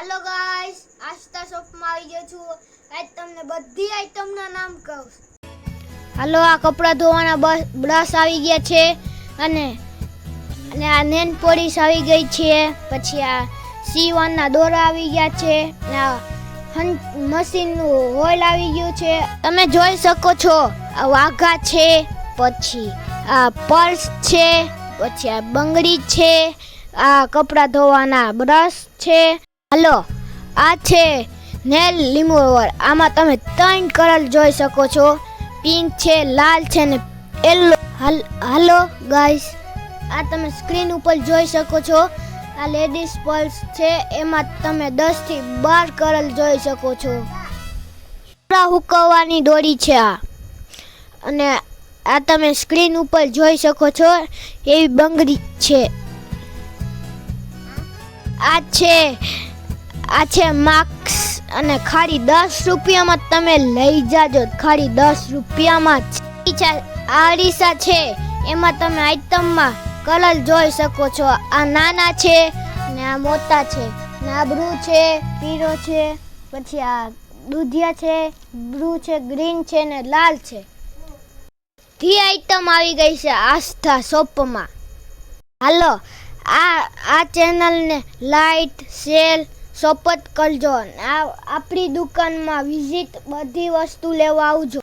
હાલો guys આસ્તા શોપમાં આવી ગયો છું. આજ તમને બધી આઈટમના નામ કહું. હાલો આ કપડાં ધોવાના બ્રશ આવી ગયા છે અને અને આ નેન પોલીસ આવી ગઈ છે. પછી આ સીવાના દોરા આવી ગયા છે. અને આ મશીનનું ઓઇલ આવી ગયું છે. તમે જોઈ શકો છો, આ વાઘા છે, પછી આ પર્સ છે, પછી આ બંગડી છે, આ કપડાં ધોવાના બ્રશ છે. હલો, આ છે નેલ રિમૂવર આમાં તમે ત્રણ કલર જોઈ શકો છો. પિંક છે, લાલ છે ને યલો. હલો ગાઈસ આ તમે સ્ક્રીન ઉપર જોઈ શકો છો. આ લેડીઝ પર્સ છે. એમાં તમે 10 થી બાર કલર જોઈ શકો છો. પૂરા હુકવવાની દોરી છે આ. અને આ તમે સ્ક્રીન ઉપર જોઈ શકો છો. એવી બંગડી છે. આ છે આ છે માર્ક્સ અને ખાલી દસ રૂપિયામાં તમે લઈ જાજો. ખાલી દસ રૂપિયામાં જ. આરીસા છે, એમાં તમે આઈટમમાં કલર જોઈ શકો છો. આ નાના છે ને આ મોટા છે. ને આ બ્લુ છે પીળો છે પછી આ દૂધિયા છે બ્લુ છે ગ્રીન છે ને લાલ છે. થી આઈટમ આવી ગઈ છે આસ્થા શોપમાં. હાલો આ આ ચેનલને લાઈટ શેર સપોર્ટ કરજો આ આપણી દુકાનમાં વિઝિટ બધી વસ્તુ લેવા આવજો.